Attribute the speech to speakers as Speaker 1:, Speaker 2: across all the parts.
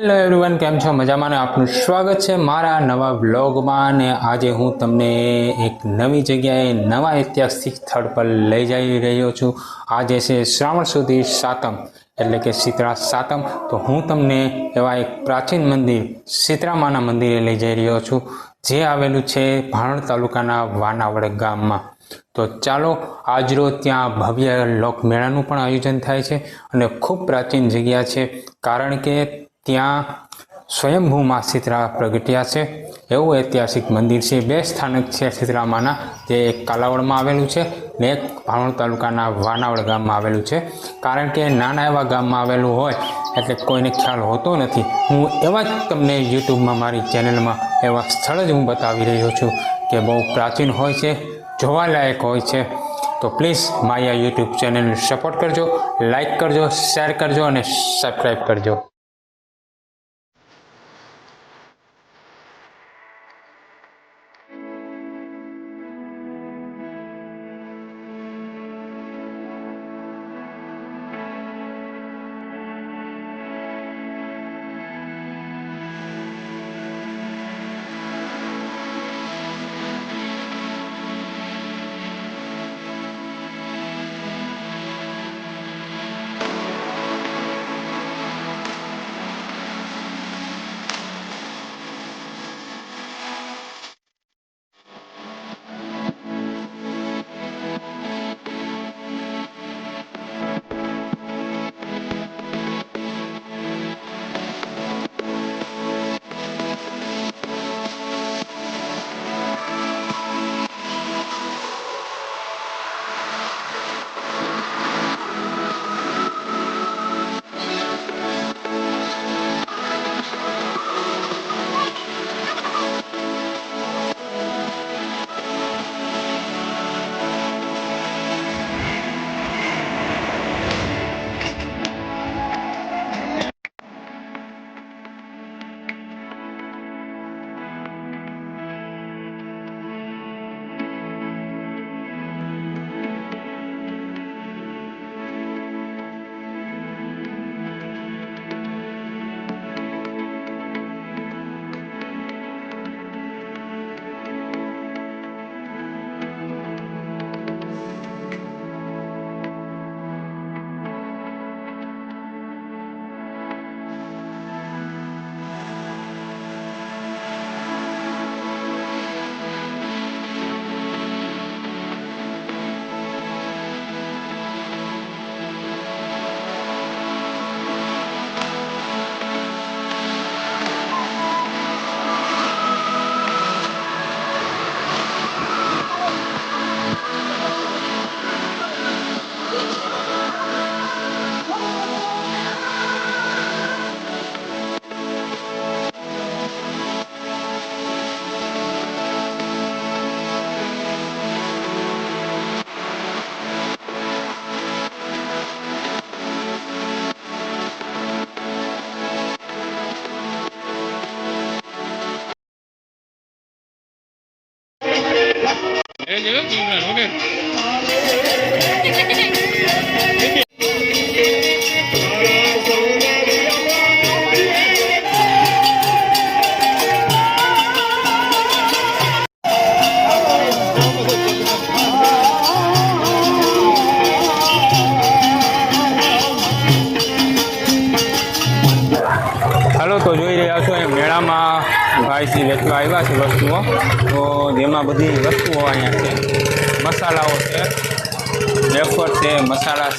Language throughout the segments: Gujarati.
Speaker 1: હેલો એવરીવન કેમ છો? મજામાં આપનું સ્વાગત છે મારા નવા બ્લોગમાં ને આજે હું તમને એક નવી જગ્યાએ નવા ઐતિહાસિક સ્થળ પર લઈ જઈ રહ્યો છું. આજે છે શ્રાવણ સુધી સાતમ, એટલે કે શીતળા સાતમ. તો હું તમને એવા એક પ્રાચીન મંદિર, શીતળામાના મંદિરે લઈ જઈ રહ્યો છું, જે આવેલું છે ભાણોડ તાલુકાના વાનાવડ ગામમાં. તો ચાલો, આજરોજ ત્યાં ભવ્ય લોકમેળાનું પણ આયોજન થાય છે અને ખૂબ પ્રાચીન જગ્યા છે. કારણ કે ત્યાં સ્વયંભૂ માં શીતળા પ્રગટ્યા છે. એવું ઐતિહાસિક મંદિર છે. બે સ્થાનક છે શીતળામાના જે એક કાલાવડમાં આવેલું છે ને એક ભાણોદ તાલુકાના વાનાવડ ગામમાં આવેલું છે. કારણ કે નાના એવા ગામમાં આવેલું હોય એટલે કોઈને ખ્યાલ હોતો નથી. હું એવા જ તમને યુટ્યુબમાં મારી ચેનલમાં એવા સ્થળ જ હું બતાવી રહ્યો છું કે બહુ પ્રાચીન હોય છે, જોવાલાયક હોય છે. તો પ્લીઝ મારી આ યુટ્યુબ ચેનલને સપોર્ટ કરજો લાઇક કરજો, શેર કરજો અને સબસ્ક્રાઈબ કરજો.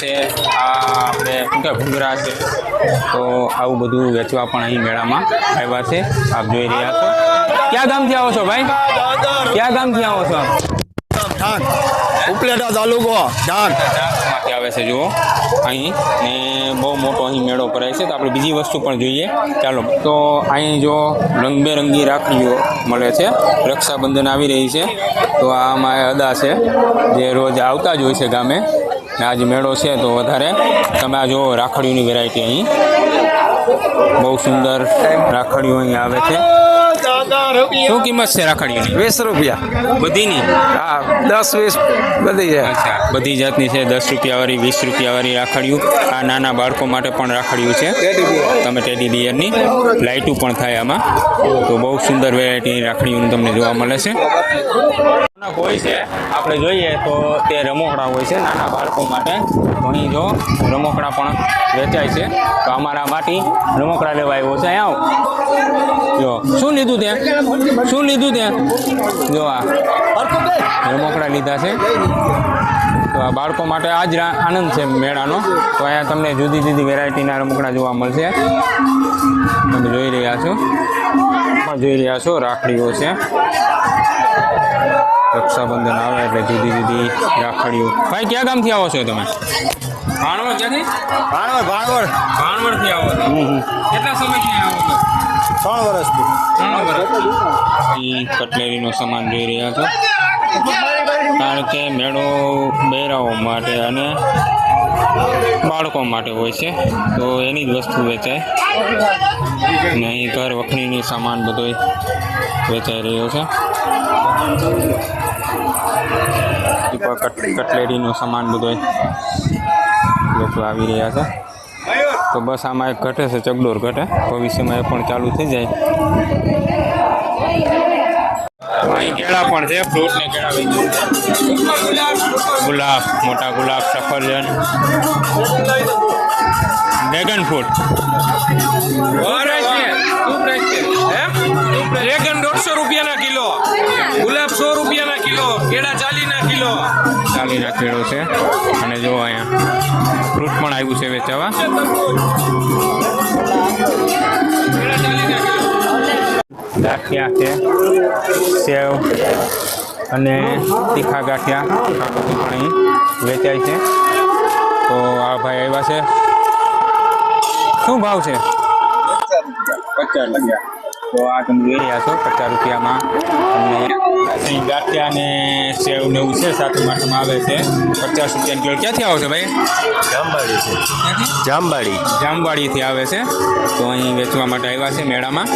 Speaker 1: છે આ આપણે શું કહેવાય ભૂંગરા છે. તો આવું બધું વેચવા પણ અહીં મેળામાં આવ્યા છે. આપ જોઈ રહ્યા છો. ક્યાં ગામથી આવો છો ભાઈ? ક્યાં ગામથી આવો છો
Speaker 2: ઉપલેટા તાલુકો
Speaker 1: ઢાકમાંથી આવે છે જુઓ. અહીં ને બહુ મોટો અહીં મેળો ભરાય છે. તો આપણે બીજી વસ્તુ પણ જોઈએ. ચાલો. તો અહીં જો રંગબેરંગી રાખડીઓ મળે છે. રક્ષાબંધન આવી રહી છે. તો આમાં અદા છે જે રોજ આવતા જ હોય છે ગામે. ને આજ મેળો છે તો વધારે તમે આ જુઓ રાખડીઓની વેરાયટી અહીં. બહુ સુંદર રાખડીઓ અહીં આવે છે. શું કિંમત છે રાખડીઓની?
Speaker 3: વીસ રૂપિયા.
Speaker 1: બધીની?
Speaker 3: હા દસ વીસ બધી છે.
Speaker 1: અચ્છા બધી જાતની છે. દસ રૂપિયાવાળી વીસ રૂપિયાવાળી રાખડીઓ. આ નાના બાળકો માટે પણ રાખડીયું છે. તમે ટેડી બિયરની લાઇટું પણ થાય આમાં. તો બહુ સુંદર વેરાયટીની રાખડીઓનું તમને જોવા મળે છે. હોય છે. આપણે જોઈએ તો તે રમકડા હોય છે નાના બાળકો માટે. ઘણી જો રમકડા પણ વેચાય છે. તો અમારા માટી રમકડા લેવા આવ્યો છે. આવ. જો, શું લીધું ત્યાં શું લીધું ત્યાં જો આ રમકડા લીધા છે. તો આ બાળકો માટે આજ આનંદ છે મેળાનો. તો અહીંયા તમને જુદી જુદી વેરાયટીના રમકડા જોવા મળશે. તમે જોઈ રહ્યા છો. પણ જોઈ રહ્યા છો રાખડીઓ છે. રક્ષાબંધન આવે એટલે જુદી જુદી રાખડીઓ. ભાઈ ક્યાં ગામથી આવો છો તમે? ભાણવડ ક્યાંથી?
Speaker 2: ભાણવડ ભાણવડ.
Speaker 1: ભાણવડથી આવો છો? કેટલા સમયથી આવો છો?
Speaker 2: ત્રણ વર્ષથી.
Speaker 1: ત્રણ વર્ષ. કટલેરીનો સામાન જોઈ રહ્યા છો. કારણ કે મેળો બહેરાઓ માટે અને બાળકો માટે હોય છે. તો એની જ વસ્તુ વેચાય. અને અહીં ઘર વખણીની સામાન બધો વેચાઈ રહ્યો છે. કટલેરીનો સામાન બધો વેચવા આવી રહ્યા છે. તો બસ આમાં એક ઘટે છે ચગડોળ ઘટે. ભવિષ્યમાં એ પણ ચાલુ થઈ જાય. અહીં કેળા પણ છે ફ્રૂટ ને કેળા વેચે છે. ગુલાબ, મોટા ગુલાબ, સફરજન. ડ્રેગન ફ્રૂટ
Speaker 4: ડ્રેગન રૂપિયાના કિલો કેળા ચાલીના કિલો.
Speaker 1: ચાલીના કિલો છે. અને જો અહીંયા ફ્રૂટ પણ આવ્યું છે વેચાવા. ગાંઠિયા છે સેવ અને તીખા ગાંઠિયા આ બધું પણ અહીં વેચાય છે. તો આ ભાઈ આવ્યા છે. શું ભાવ છે? પચાસ રૂપિયા. તો આ તમે જોઈ રહ્યા છો પચાસ રૂપિયામાં તમને અહીં ગાંઠિયા ને સેવ ને એવું છે સાથે માટમાં આવે છે. પચાસ રૂપિયા કિલો. ક્યાંથી આવો છો ભાઈ?
Speaker 2: જામવાડી છે. જામવાડી.
Speaker 1: જામવાડીથી આવે છે. તો અહીં વેચવા માટે આવ્યા છે મેળામાં.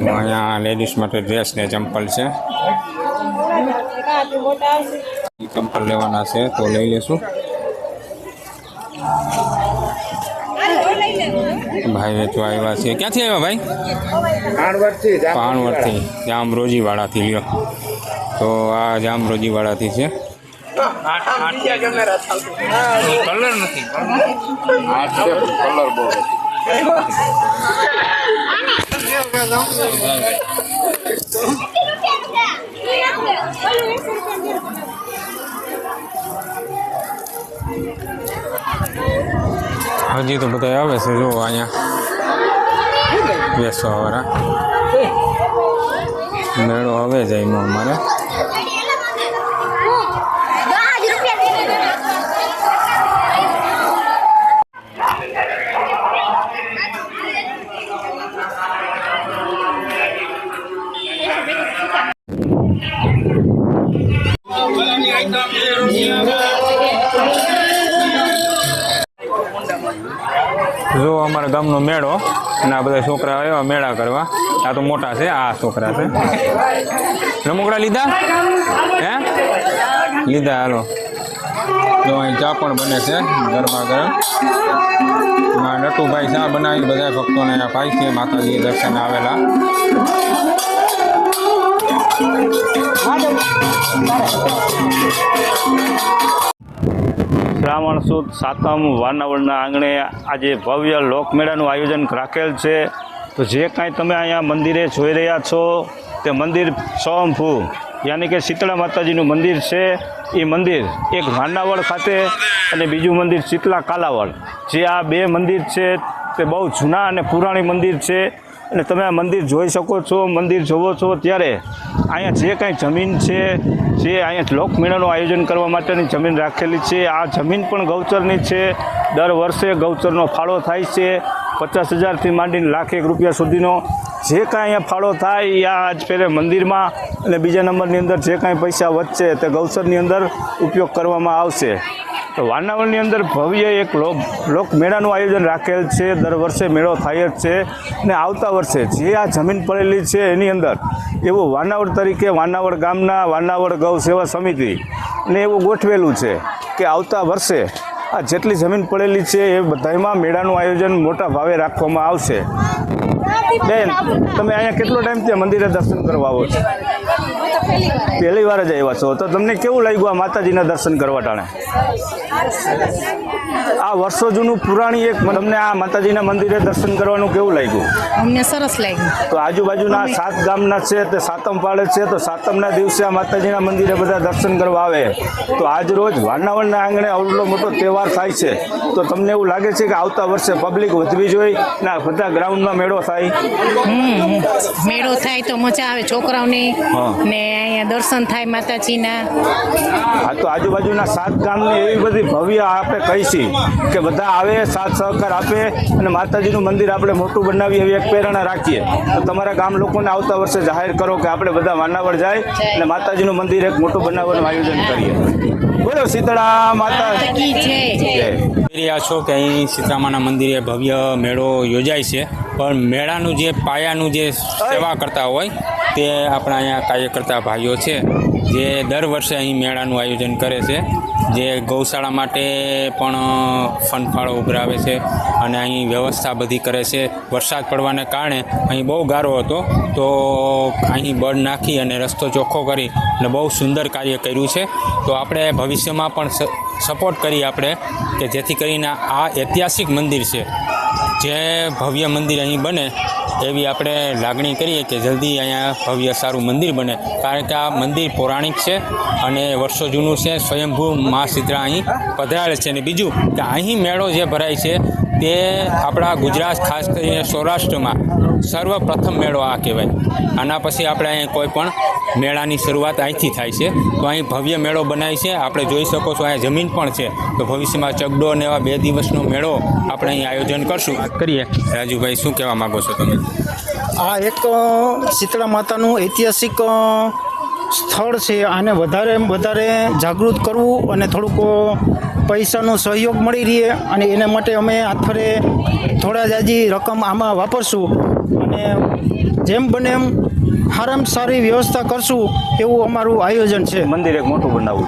Speaker 1: તો અહીંયા લેડીઝ માટે ડ્રેસ ને ચંપલ છે. ચંપલ લેવાના છે તો લઈ લેશું. ભાઈ વેચવા આવ્યા છે. ક્યાંથી આવ્યા ભાઈ? પાણવડથી જામ રોજીવાળાથી લ્યો. તો આ જામ રોજીવાળાથી છે કલર નથી. હજી તો બધા આવે છે જો અહીંયા. બેસવા વાળા મેળો હવે જાય અમારે. ગામનો મેળો અને આ બધા છોકરા આવ્યા મેળા કરવા. આ તો મોટા છે, આ છોકરા છે. રમકડા લીધા? હે? લીધા, હાલો. જો અહીં ચા પણ બને છે, ગરમા ગરમ. નટુભાઈ ચા બનાવી, બધા ભક્તોને અહીંયા ભાઈ છે માતાજી દર્શન આવેલા.
Speaker 5: શ્રાવણ સુદ સાતમ વાનાવળના આંગણે આજે ભવ્ય લોકમેળાનું આયોજન રાખેલ છે. તો જે કાંઈ તમે અહીંયા મંદિરે જોઈ રહ્યા છો, તે મંદિર સ્વયંભૂ, યાની કે શીતળા માતાજીનું મંદિર છે. એ મંદિર એક વાનાવળ ખાતે અને બીજું મંદિર શીતલા કાલાવળ. જે આ બે મંદિર છે, તે બહુ જૂના અને પુરાણી મંદિર છે. અને તમે આ મંદિર જોઈ શકો છો, મંદિર જોવો છો ત્યારે અહીંયા જે કાંઈ જમીન છે, જે અહીંયા લોકમેળાનું આયોજન કરવા માટેની જમીન રાખેલી છે, આ જમીન પણ ગૌચરની છે. દર વર્ષે ગૌચરનો ફાળો થાય છે, પચાસ હજારથી માંડીને લાખ એક રૂપિયા સુધીનો. જે કાંઈ અહીંયા ફાળો થાય, એ આ આજ પહેલે મંદિરમાં અને બીજા નંબરની અંદર જે કાંઈ પૈસા વધશે, તે ગૌચરની અંદર ઉપયોગ કરવામાં આવશે. તો વાનાવળની અંદર ભવ્ય એક લોક, લોકમેળાનું આયોજન રાખેલ છે. દર વર્ષે મેળો થાય જ છે ને આવતા વર્ષે જે આ જમીન પડેલી છે એની અંદર એવું વાનાવળ તરીકે વાનાવળ ગામના વાનાવળ ગૌ સેવા સમિતિ ને એવું ગોઠવેલું છે કે આવતા વર્ષે આ જેટલી જમીન પડેલી છે એ બધામાં મેળાનું આયોજન મોટા ભાવે રાખવામાં આવશે. બેન, તમે અહીંયા કેટલો ટાઈમ ત્યાં મંદિરે દર્શન કરવા આવો છો? પહેલી વાર જ આવ્યા છો. તો તમને કેવું લાગ્યું આ માતાજીના દર્શન કરવા ટાણે? આ વર્ષો જૂનું પુરાણી એક તમને આ માતાજીના મંદિરે દર્શન કરવાનું કેવું લાગ્યું?
Speaker 6: અમને સરસ લાગ્યું.
Speaker 5: તો આજુબાજુના સાત ગામના છે તે સાતમ પાડે છે તો સાતમના દિવસે આ માતાજીના મંદિરે બધા દર્શન કરવા આવે. તો આજ રોજ વાનાવળના આંગણે આવડો મોટો તહેવાર થાય છે. તો તમને એવું લાગે છે કે આવતા વર્ષે પબ્લિક વધવી જોઈએ ના બધા ગ્રાઉન્ડમાં મેળો થાય?
Speaker 6: મેળો થાય તો મજા આવે છોકરાઓની ને અહીંયા દર્શન થાય માતાજીના.
Speaker 5: આ તો આજુબાજુના સાત ગામની એવી બધી ભવ્ય આપણે કહીશી કે બધા આવે સાથ સહકાર આપે અને માતાજીનું મંદિર આપણે મોટું બનાવીએ એવી એક પ્રેરણા રાખીએ. તો તમારા ગામ લોકોને આવતા વર્ષે જાહેર કરો કે આપણે બધા વાનાવળ જાય અને માતાજીનું મંદિર એક મોટું બનાવવાનું આયોજન કરીએ. બોલો શીતળા માતા.
Speaker 6: જય.
Speaker 1: રહ્યા છો કે અહીં સીતામાના મંદિરે ભવ્ય મેળો યોજાય છે. પણ મેળાનું જે, પાયાનું જે સેવા કરતા હોય, તે આપણા અહીંયા કાર્યકર્તા ભાઈઓ છે, જે દર વર્ષે અહીં મેળાનું આયોજન કરે છે, જે ગૌશાળા માટે પણ ફનફાળો ઉભરાવે છે અને અહીં વ્યવસ્થા બધી કરે છે. વરસાદ પડવાને કારણે અહીં બહુ ગારો હતો, તો અહીં બળ નાખી અને રસ્તો ચોખ્ખો કરી અને બહુ સુંદર કાર્ય કર્યું છે. તો આપણે ભવિષ્યમાં પણ સપોર્ટ કરીએ આપણે કે જેથી કરીને આ ઐતિહાસિક મંદિર છે. જે ભવ્ય મંદિર અહીં બને, એવી આપણે લાગણી કરીએ કે જલ્દી અહીંયા ભવ્ય સારું મંદિર બને. કારણ કે આ મંદિર પૌરાણિક છે અને વર્ષો જૂનું છે, સ્વયંભૂ મા શીતળા અહીં પધરાયેલ છે. અને બીજું કે અહીં મેળો જે ભરાય છે, તે આપણા ગુજરાત ખાસ કરીને સૌરાષ્ટ્રમાં સર્વપ્રથમ મેળો આ કહેવાય. આના પછી આપણે અહીં કોઈ પણ મેળાની શરૂઆત અહીંથી થાય છે. તો અહીં ભવ્ય મેળો બનાય છે. આપણે જોઈ શકો છો અહીંયા જમીન પણ છે. તો ભવિષ્યમાં ચગડો અને એવા બે દિવસનો મેળો આપણે અહીં આયોજન કરશું. વાત કરીએ. રાજુભાઈ શું કહેવા માગો છો તમે?
Speaker 7: આ એક શીતળા માતાનું ઐતિહાસિક સ્થળ છે. આને વધારે વધારે જાગૃત કરવું અને થોડુંક પૈસાનો સહયોગ મળી રહે અને એના માટે અમે આથરે થોડા જાજી રકમ આમાં વાપરશું. અને જેમ બને એમ સારામાં સારી વ્યવસ્થા કરશું એવું અમારું આયોજન છે.
Speaker 5: મંદિર એક મોટું બનાવવું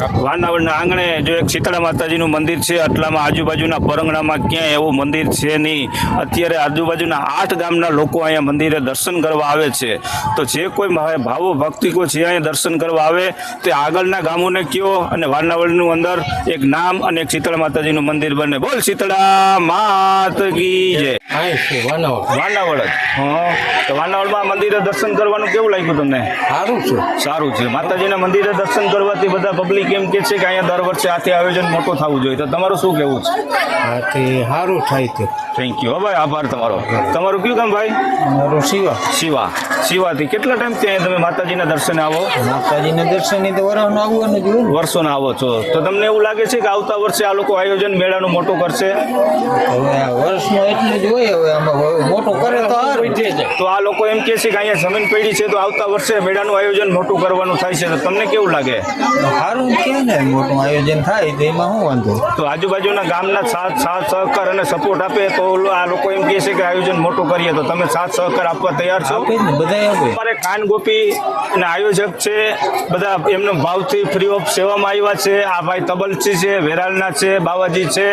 Speaker 5: વાનાવળના આંગણે જો એક શીતળા માતાજીનું મંદિર છે આટલામાં આજુબાજુના પરંગણામાં ક્યાંય એવું મંદિર છે નહીં. અત્યારે આજુબાજુના આઠ ગામના લોકો અહીંયા મંદિરે દર્શન કરવા આવે છે. તો જે કોઈ ભાવો ભક્તિકો છે અહીંયા દર્શન કરવા આવે તે આગળના ગામોને કયો અને વાનાવળનું અંદર એક નામ અને એક શીતળા માતાજીનું મંદિર બને. બોલ શીતળા માત કી જય. વાનાવળ હા. તો વાનાવળમાં મંદિરે દર્શન કરવાનું કેવું લાગ્યું તમને?
Speaker 3: સારું છે.
Speaker 5: સારું છે. માતાજીના મંદિરે દર્શન કરવાથી બધા પબ્લિક એમ કે છે કે અહીંયા દર વર્ષે આથી આયોજન મોટું થવું જોઈએ. તો તમારું શું કહેવું છે?
Speaker 3: સારું થાય છે
Speaker 5: થેન્ક યુ ભાઈ આભાર તમારો. તમારું કયું કામ ભાઈ?
Speaker 3: મારું શિવા.
Speaker 5: શિવા. શિવાથી કેટલા ટાઈમ અહીંયા તમે માતાજીના દર્શને આવો?
Speaker 3: માતાજીના દર્શને તો વરાવનું આવવાનું જ
Speaker 5: વર્ષોના આવો છો. તો તમને એવું લાગે છે કે આવતા વર્ષે આ લોકો આયોજન મેળાનું મોટું કરશે?
Speaker 3: હવે આ વર્ષમાં એટલું જ હોય હવે આમાં. મોટું કરે તો
Speaker 5: તો આ લોકો એમ કે છે કે અહીંયા જમીન પડી છે તો આવતા વર્ષે મેળાનું આયોજન મોટું કરવાનું થાય છે. તો તમને કેવું લાગે?
Speaker 3: સારું કે ને મોટું આયોજન થાય તો એમાં શું વાંધો?
Speaker 5: તો આજુબાજુના ગામના સાથ સાથ સહકાર અને સપોર્ટ આપે તો આ લોકો એમ કહે છે કે આયોજન મોટું કરીએ તો તમે સાથ સહકાર આપવા તૈયાર છો.
Speaker 3: ને બધા
Speaker 5: અમારે કાન ગોપી અને આયોજક છે બધા એમનો ભાવથી ફ્રી ઓફ સેવામાં આવ્યા છે. આ ભાઈ તબલચી છે વેરાલના છે બાવાજી છે.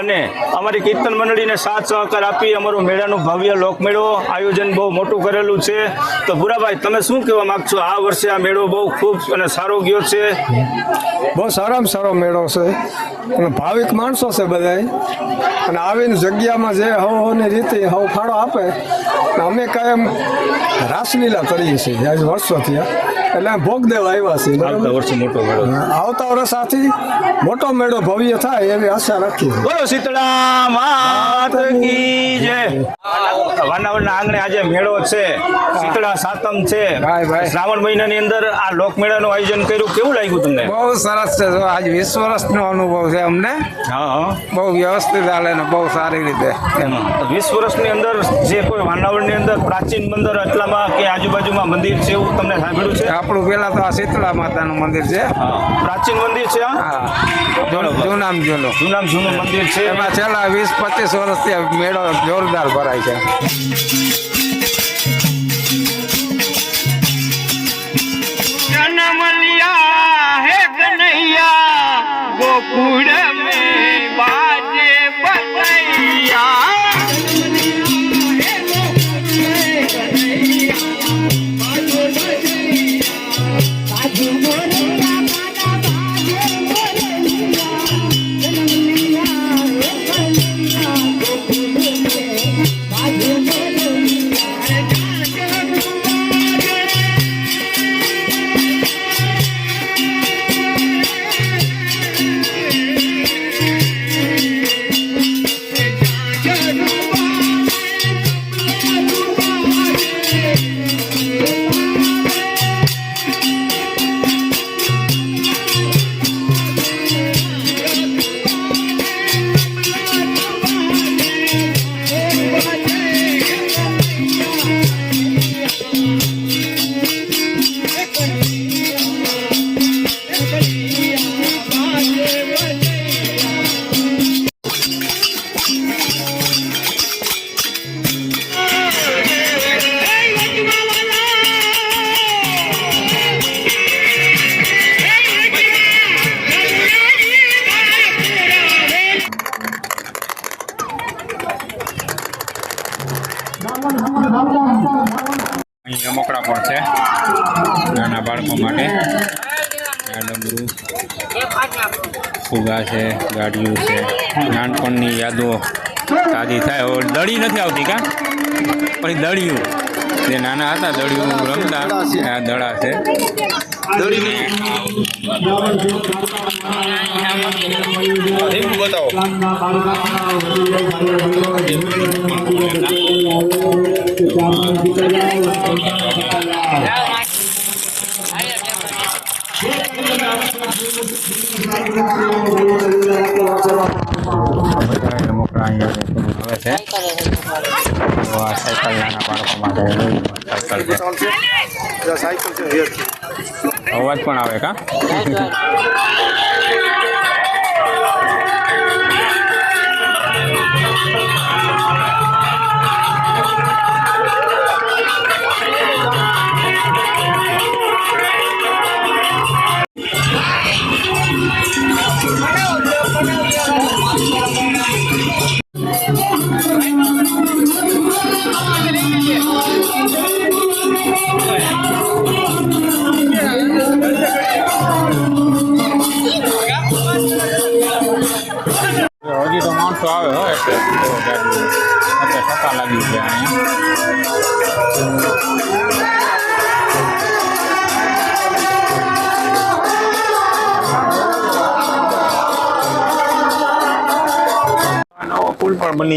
Speaker 5: અને અમારી કીર્તન મંડળીને સાથ સહકાર આપી અમારો મેળાનું ભવ્ય લોકમેળો આયોજન બહુ મોટું કરેલું છે. તો ભૂરાભાઈ તમે શું કહેવા માંગશો? આ વર્ષે આ મેળો બહુ ખૂબ અને સારો ગયો છે.
Speaker 8: બહુ સારામાં સારો મેળો છે. અને ભાવિક માણસો છે બધાય. અને આવીને જગ્યામાં જે હવ હવની રીતે હવ ફાળો આપે. અમે કાયમ રાસલીલા કરીએ છીએ. આજ વર્ષોથી એટલે ભોગ દેવા આવ્યા છે
Speaker 5: આવતા વર્ષે મોટો મેળો
Speaker 8: આવતા વર્ષ આથી મોટો મેળો ભવ્ય થાય એવી આશા રાખી
Speaker 5: બોલો શીતળા માત કી જય. વાનાવળના આંગણે આજે મેળો છે શીતળા સાતમ છે.
Speaker 8: ભાઈ.
Speaker 5: શ્રાવણ મહિનાની અંદર આ લોકમેળાનું આયોજન કર્યું કેવું લાગ્યું તમને?
Speaker 8: બહુ સરસ છે આજ વીસ વર્ષનો અનુભવ છે અમને.
Speaker 5: હા
Speaker 8: બહુ વ્યવસ્થિત હાલે ને બહુ સારી રીતે
Speaker 5: વીસ વર્ષની અંદર જે કોઈ વાનાવળની અંદર પ્રાચીન મંદિર એટલામાં કે આજુબાજુમાં મંદિર છે એવું તમને સાંભળ્યું છે?
Speaker 8: આપણું પેલા તો આ શીતળા માતાનું મંદિર છે.
Speaker 5: પ્રાચીન મંદિર છે
Speaker 8: જૂનામ જૂનું.
Speaker 5: જૂનામ જૂનું મંદિર છે.
Speaker 8: એમાં છેલ્લા વીસ પચીસ વર્ષથી મેળો જોરદાર ભરાય છે.
Speaker 1: ફુગા છે ગાડીઓ છે નાનપણની યાદો તાજી થાય. હવે દડી નથી આવતી કા? પછી દળિયું. જે નાના હતા દળિયું રમતા આ દડા છે.
Speaker 2: બતાવો.
Speaker 1: બધા રમકડા અહીંયા હવે છે? તો આ સાયકલ નાના બાળકો માટે સાયકલ છે. અવાજ પણ આવે કા?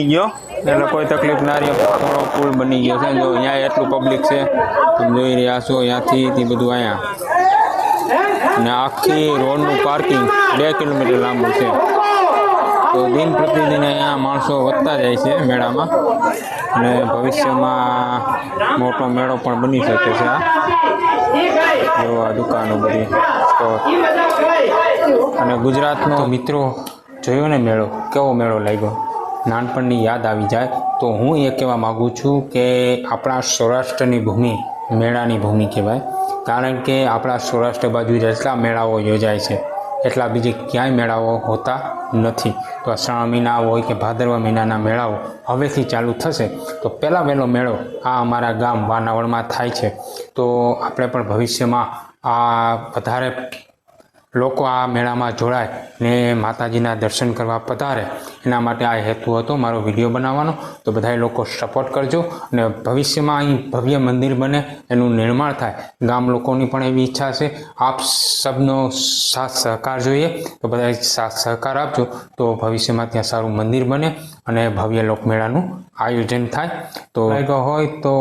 Speaker 1: બની ગયો. એટલે કોઈ તકલીફ ના રહી. થોડો પુલ બની ગયો છે. જો અહીંયા એટલું પબ્લિક છે. જોઈ રહ્યા છો અહીંયાથી તે બધું અહીંયા. ને આખી રોડનું પાર્કિંગ બે કિલોમીટર લાંબુ છે. તો દિન પ્રતિદિન અહીંયા માણસો વધતા જાય છે મેળામાં. અને ભવિષ્યમાં મોટો મેળો પણ બની શકે છે આ. જો આ દુકાનો બધી અને ગુજરાતનો મિત્રો, જોયો ને મેળો? કેવો મેળો લાગ્યો? નાનપણની યાદ આવી જાય, તો હું એ કહેવા માગું છું કે આપણા સૌરાષ્ટ્રની ભૂમિ, મેળાની ભૂમિ કહેવાય. કારણ કે આપણા સૌરાષ્ટ્ર બાજુ જેટલા મેળાઓ યોજાય છે, એટલા બીજે ક્યાંય મેળાઓ હોતા નથી. તો શ્રાવણ મહિના હોય કે ભાદરવા મહિનાના મેળાઓ હવેથી ચાલુ થશે, તો પહેલાં વહેલો મેળો આ અમારા ગામ વાનાવળમાં થાય છે. તો આપણે પણ ભવિષ્યમાં આ વધારે લોકો આ મેળામાં જોડાય ને માતાજીના દર્શન કરવા પધારે. એના માટે આ હેતુ હતો મારો વીડિયો બનાવવાનો. તો બધાય લોકો સપોર્ટ કરજો અને ભવિષ્યમાં અહીં ભવ્ય મંદિર બને એનું નિર્માણ થાય. ગામ લોકોની પણ એવી ઈચ્છા છે. આપ સબનો સાથ સહકાર જોઈએ. તો બધા સાથ સહકાર આપજો. તો ભવિષ્યમાં ત્યાં સારું મંદિર બને. અને ભવ્ય લોકમેળાનું આયોજન થાય. તો લાગ્યો હોય તો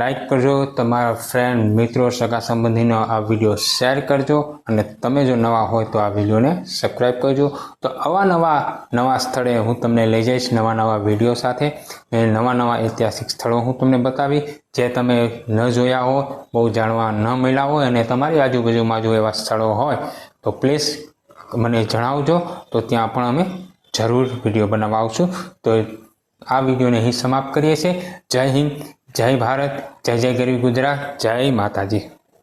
Speaker 1: લાઈક કરજો, તમારા ફ્રેન્ડ મિત્રો, સગા સંબંધીનો આ વીડિયો શેર કરજો અને તમે જો નવા હોય તો આ વિડીયોને સબસ્ક્રાઈબ કરજો. તો આવા નવા નવા સ્થળે હું તમને લઈ જઈશ, નવા નવા વીડિયો સાથે. નવા નવા ઐતિહાસિક સ્થળો હું તમને બતાવી. જે તમે ન જોયા હો, બહુ જાણવા ન મળ્યા હોય અને તમારી આજુબાજુમાં જો એવા સ્થળો હોય, તો પ્લીઝ મને જણાવજો. તો ત્યાં પણ અમે જરૂર વીડિયો બનાવવા આવશું તો આ વિડીયોને અહીં સમાપ્ત કરીએ છીએ. જય હિન્દ, જય ભારત, જય જય ગરવી ગુજરાત, જય માતાજી.